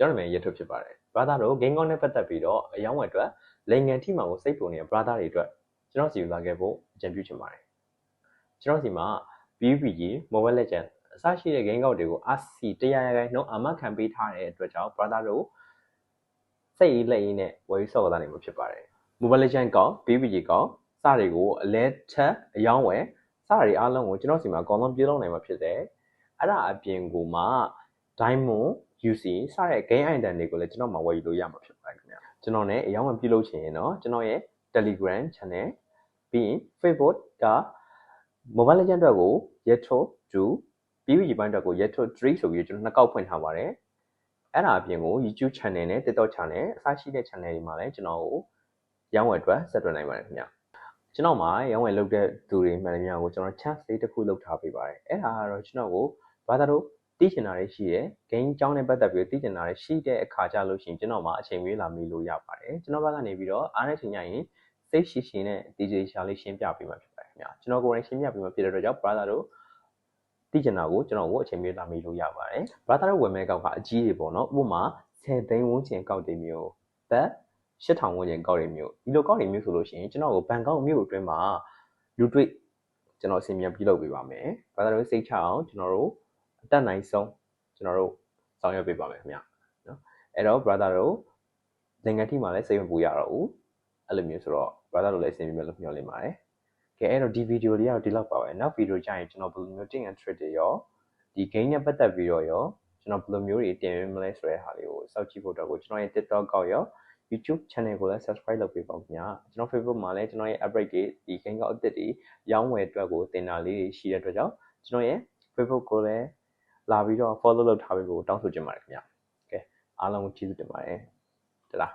ကျွန်တော်နာမည်ရထုတ်ဖြစ်ပါတယ် brother တို့ game ကောင်းနဲ့ပတ်သက်ပြီးတော့အယောင်းဝယ်အတွက်လိန်ငံထိမှန်ကိုစိတ်ပုံနေတဲ့ brother တွေအတွက်ကျွန်တော်စီလာခဲ့ဖို့အကြံပြုချင်ပါတယ်ကျွန်တော်စီမှာ PUBG Mobile Legend အစရှိတဲ့ game ကောက်တွေကို RC 100ရာခိုင်နှုန်းအာမခံပေးထားတဲ့အတွက်ကြောင့် brother တို့စိတ်အေးလက်အေးနဲ့ဝယ်ယူဆော့ကစားနိုင်မှာဖြစ်ပါတယ် Mobile Legend ကောက် PUBG ကောက်စတွေကိုအလဲထက်အယောင်းဝယ်စတွေအားလုံးကိုကျွန်တော်စီမှာအကောင်ဆုံးပြေးလုံးနိုင်မှာဖြစ်တယ်အဲ့ဒါအပြင်ကိုမှ Diamond UC စတဲ့ game item တွေကိုလည်းကျွန်တော်မှာဝယ်ယူလို့ရမှာဖြစ်ပါတယ်ခင်ဗျာကျွန်တော် ਨੇ အယောင်းဝယ်ပြုလုပ်ချင်ရင်တော့ကျွန်တော်ရဲ့ Telegram channel ပြီးရင် Facebook က Mobile Legend အတွက်ကို Yetro 2 PUBG ဘိုင်းအတွက်ကို Yetro 3ဆိုပြီးကျွန်တော်နှစ်ကောက်ဖွင့်ထားပါတယ်အဲ့ဒါအပြင်ကို YouTube channel နဲ့ TikTok channel အစရှိတဲ့ channel တွေမှာလည်းကျွန်တော်ကိုရောင်းဝယ်အတွက်ဆက်သွယ်နိုင်ပါတယ်ခင်ဗျာကျွန်တော်မှာရောင်းဝယ်လုပ်တဲ့သူတွေမှန်တယ်များကိုကျွန်တော် chance လေးတစ်ခုလုပ်ထားပေးပါတယ်အဲ့ဒါကတော့ကျွန်တော်ကိုဘာသာတို့ သိချင်တာတွေရှိတယ်။ game ကြောင်းနဲ့ပတ်သက်ပြီးသိချင်တာတွေရှိတဲ့အခါကြလို့ရှိရင်ကျွန်တော်မှအချိန်မေးလာမေးလို့ရပါတယ်။ကျွန်တော်ဘက်ကနေပြီးတော့အားနဲ့ထင်ကြရင်စိတ်ရှိရှိနဲ့ DJ ရှာလေးရှင်းပြပေးမှာဖြစ်ပါတယ်ခင်ဗျာ။ကျွန်တော်ကိုယ်တိုင်ရှင်းပြပေးမှာဖြစ်တဲ့အတွက်ကြောင့် brother တို့သိချင်တာကိုကျွန်တော်ကိုအချိန်မေးလာမေးလို့ရပါတယ်။ brother တို့ဝယ်မဲ့ကောက်ကအကြီးတွေပေါ့နော်။ဥပမာ10သိန်းဝန်းကျင်ကောက်တွေမျိုးဘတ်8000ဝန်းကျင်ကောက်တွေမျိုးဒီလိုကောက်တွေမျိုးဆိုလို့ရှိရင်ကျွန်တော်ကိုဘန်ကောက်မြို့အတွင်းမှာလူတွေ့ကျွန်တော်အစီအမံပြုလုပ်ပေးပါမယ်။ဘာသာလို့စိတ်ချအောင်ကျွန်တော်တို့ အတက်နိုင်ဆုံးကျွန်တော်တို့ဆောင်ရွက်ပေးပါမယ်ခင်ဗျာနော်အဲ့တော့ brother တို့သင်္ကန်းထိမှလည်းစိတ်မပူရတော့ဘူးအဲ့လိုမျိုးဆိုတော့ brother တို့လည်းအဆင်ပြေမယ်လို့မျှော်လင့်ပါတယ်ကဲအဲ့တော့ဒီဗီဒီယိုလေးကတော့ဒီလောက်ပါပဲနောက်ဗီဒီယိုကျရင်ကျွန်တော်ဘယ်လိုမျိုး ting and trick တွေရောဒီ game နဲ့ပတ်သက်ပြီးတော့ရောကျွန်တော်ဘယ်လိုမျိုးတွေတင်ပေးမလဲဆိုတဲ့ဟာလေးကိုစောင့်ကြည့်ဖို့တော့ကိုကျွန်တော်ရဲ့ TikTok ကောက်ရော YouTube channel ကိုလည်း subscribe လုပ်ပေးပါဦးခင်ဗျာကျွန်တော် Facebook မှာလည်းကျွန်တော်ရဲ့ update တွေဒီ game ကောက်အသစ်တွေရောင်းဝယ်အတွက်ကိုတင်တာလေးတွေရှိတဲ့အတွက်ကြောင့်ကျွန်တော်ရဲ့ Facebook ကိုလည်း လာပြီးတော့ follow လုပ်ထားပေးဖို့တောင်းဆိုချင်ပါတယ်ခင်ဗျာကဲအားလုံးကျေးဇူးတင်ပါတယ်တလား